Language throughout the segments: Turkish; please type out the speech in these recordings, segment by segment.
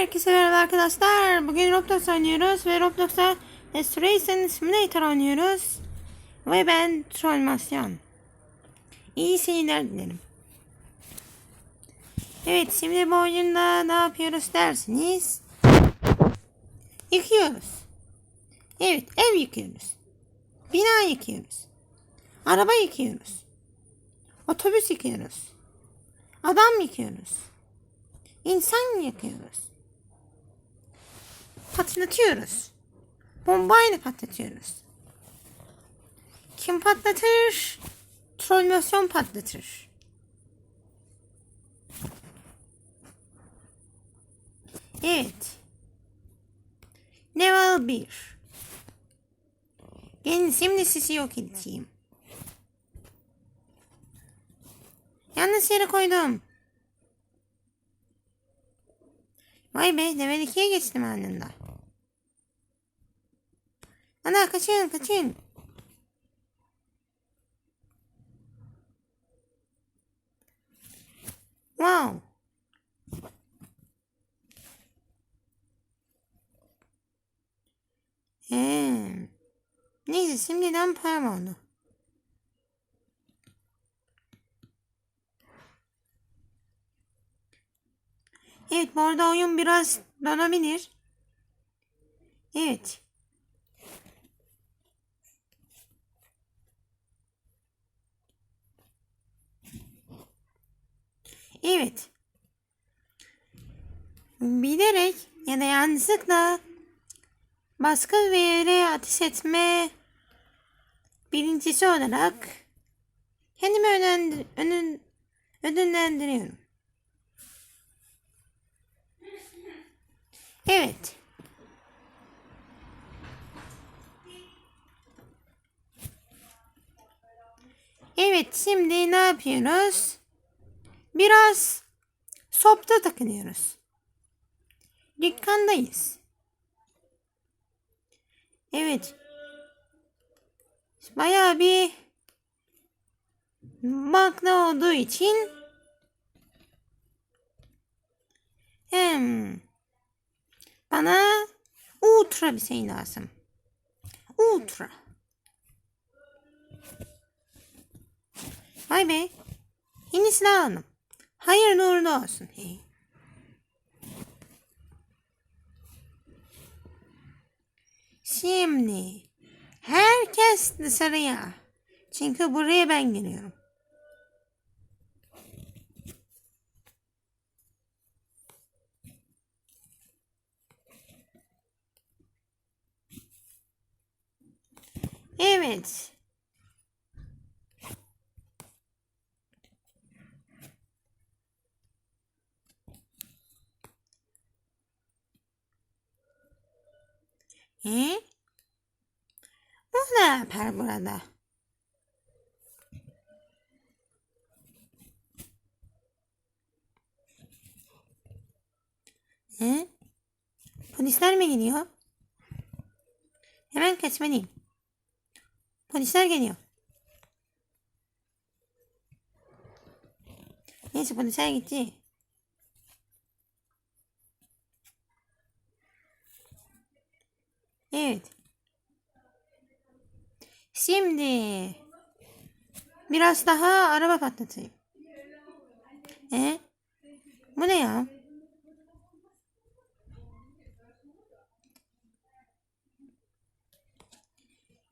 Herkese merhaba arkadaşlar. Bugün Roblox oynuyoruz ve Roblox'ta Restoration Simulator oynuyoruz. Ve ben Trollmasyon. İyi seyirler dilerim. Evet şimdi bu oyunda ne yapıyoruz dersiniz? Yıkıyoruz. Evet ev yıkıyoruz. Bina yıkıyoruz. Araba yıkıyoruz. Otobüs yıkıyoruz. Adam yıkıyoruz. İnsan yakıyoruz. Patlatıyoruz. Bombayla patlatıyoruz. Kim patlatır? Trollmasyon patlatır. Evet. Level 1. Gelin şimdi sizi yok edeyim. Yanlış yere koydum. Vay be level 2'ye geçtim anında. Ana kaçın kaçın. Wow. Ee, neyse şimdiden param oldu. Evet bu arada oyun biraz donabilir. Evet. Evet. Bilerek ya da yanlışlıkla baskı ve yere ateş etme birincisi olarak kendimi önen, önün, ödüllendiriyorum. Evet. Evet şimdi ne yapıyoruz? Biraz sopta takılıyoruz. Dükkandayız. Evet. Bayağı bir bakla olduğu için hem bana ultra bir şey lazım. Ultra. Vay be. Yeni silah aldım. Hayırlı uğurlu olsun. Şimdi herkes dışarıya. Çünkü buraya ben geliyorum. Evet. He? O ne yapar burada? He? Polisler mi geliyor? Hemen kaçmalıyım. Polisler geliyor. Neyse polisler gitti. Evet. Şimdi biraz daha araba patlatayım. E? Bu ne ya?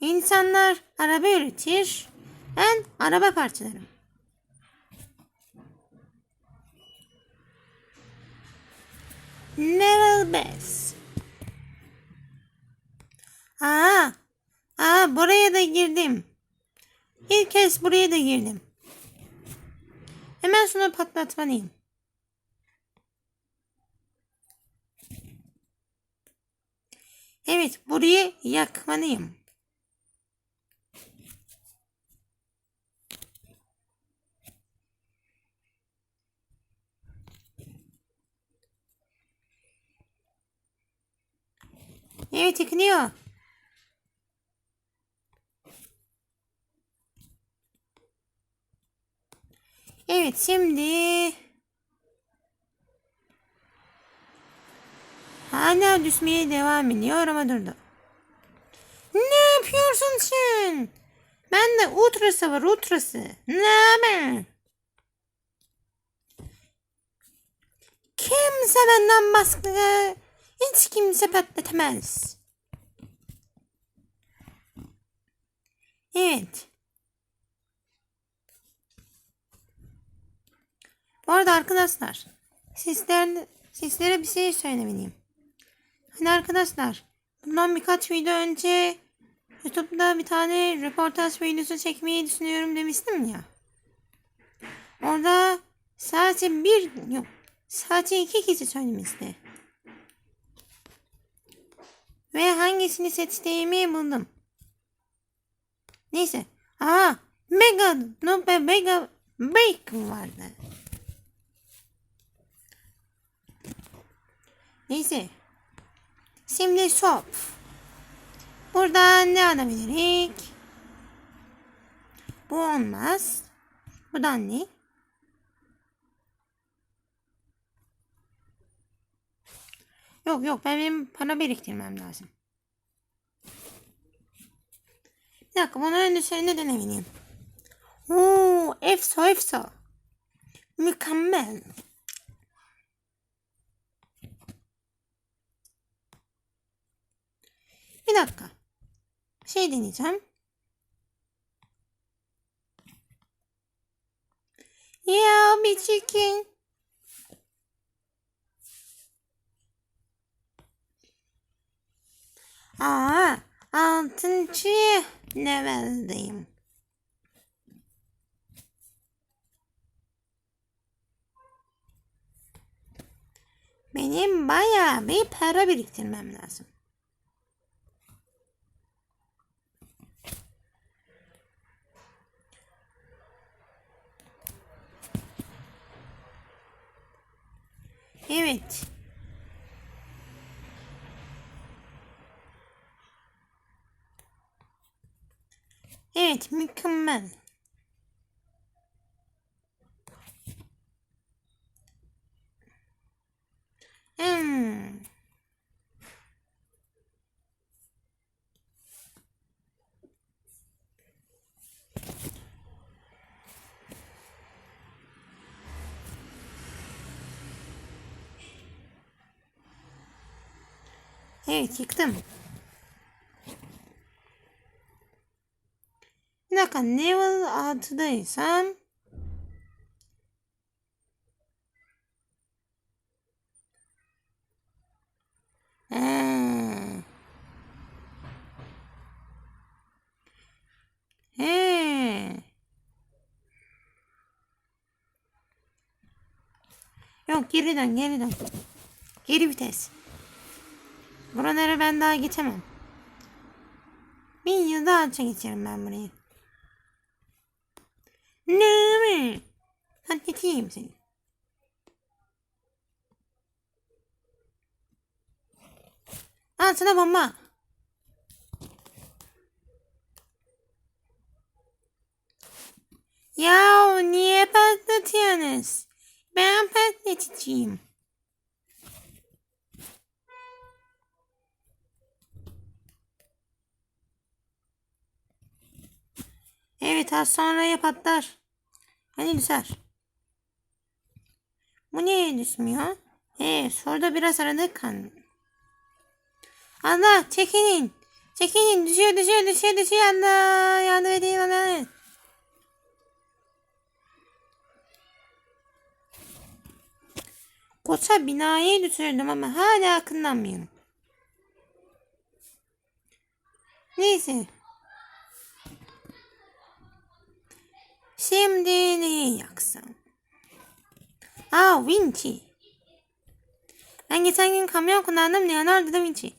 İnsanlar araba üretir. Ben araba parçalarım. Level 5. Aa, aa buraya da girdim. İlk kez buraya da girdim. Hemen şunu patlatmalıyım. Evet, burayı yakmalıyım. Evet, yıkılıyor. Evet şimdi Hala düşmeye devam ediyor ama durdu. Ne yapıyorsun sen? Ben de ultrası var ultrası. Ne haber? Kimse benden baskı hiç kimse patlatamaz. Evet. Bu arada arkadaşlar sizler, sizlere bir şey söylemeliyim. Hani arkadaşlar bundan birkaç video önce YouTube'da bir tane röportaj videosu çekmeyi düşünüyorum demiştim ya. Orada sadece bir yok sadece iki kişi söylemişti. Ve hangisini seçtiğimi buldum. Neyse. Aa, Mega, no, Mega Bacon vardı. Neyse. Şimdi shop. Buradan ne alabilirik? Bu olmaz. Buradan ne? Yok yok ben benim para biriktirmem lazım. Bir dakika bunların üzerine denemeliyim. Oo, efso efso. Mükemmel. Bir dakika. Şey deneyeceğim. Ya bir chicken. Aa, altıncı leveldeyim. Benim bayağı bir para biriktirmem lazım. Evet. Evet, mükemmel. Evet yıktım. Bir dakika level 6'daysam He. He. Yok geri dön geri dön. Geri vites. Buralara ben daha geçemem. Bir yıl daha önce geçerim ben burayı. Ne mi? Hadi geçeyim seni. Al sana bomba. Ya niye patlatıyorsunuz? Ben patlatacağım. Evet az sonra patlar. Hani düşer. Bu niye düşmüyor? Evet şurada biraz aradık kan. Allah çekinin. Çekinin düşüyor düşüyor düşüyor düşüyor Allah. Yardım edin bana. Koça binayı düşürdüm ama hala akıllanmıyorum. Neyse. Şimdi neyi yaksam? Aa Vinci. Ben geçen gün kamyon kullandım Leonardo da Vinci.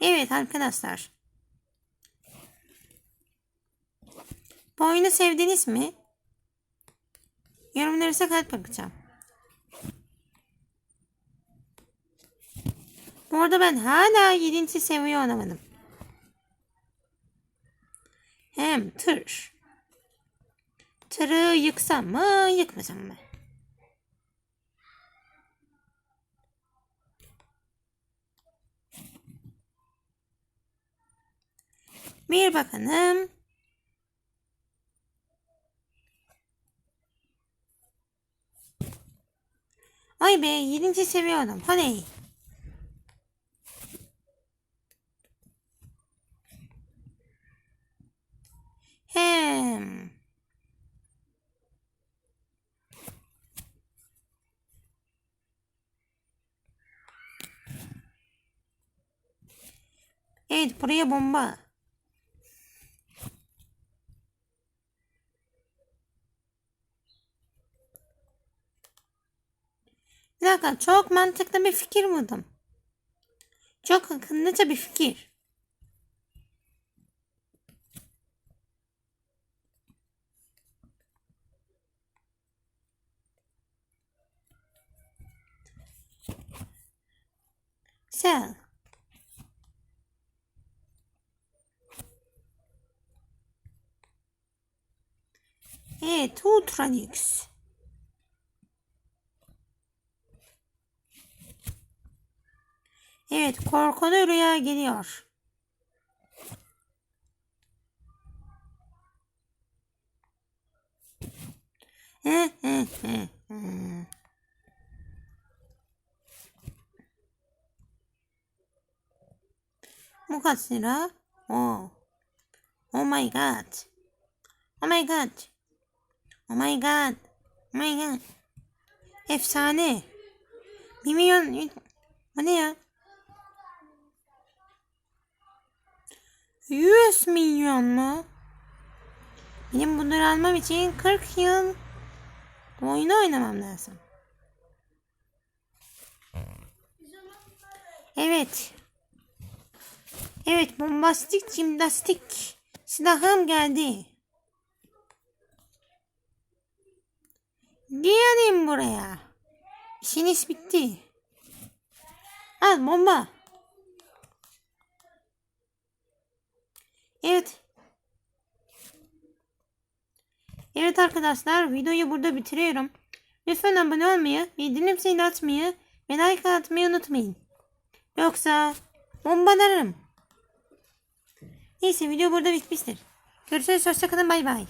Evet arkadaşlar. Bu oyunu sevdiniz mi? Yorumlarınıza kalp bakacağım. Arada ben hala 7. seviye oynamadım. Hem tır. Tırı yıksam mı yıkmasam mı? Bir bakalım. Ay be 7. seviye adam. Hadi. Hem. Evet buraya bomba. Bir dakika çok mantıklı bir fikir buldum. Çok akıllıca bir fikir. Sel. Evet, Ultra Lüks. Evet, korkulu rüya geliyor. Hı hı hı hı. Bu kaç lira? Oh. Oh my god. Oh my god. Oh my god. Oh my god. Efsane. Bir milyon. Ne ya? 100 milyon mu? Benim bunları almam için 40 yıl oyunu oynamam lazım. Evet. Evet bombastik jimnastik silahım geldi. Gelin buraya. İşiniz bitti. Al bomba. Evet. Evet arkadaşlar videoyu burada bitiriyorum. Lütfen abone olmayı, bildirim zilini atmayı ve like atmayı unutmayın. Yoksa bombalarım. Neyse video burada bitmiştir. Görüşürüz hoşçakalın bay bay.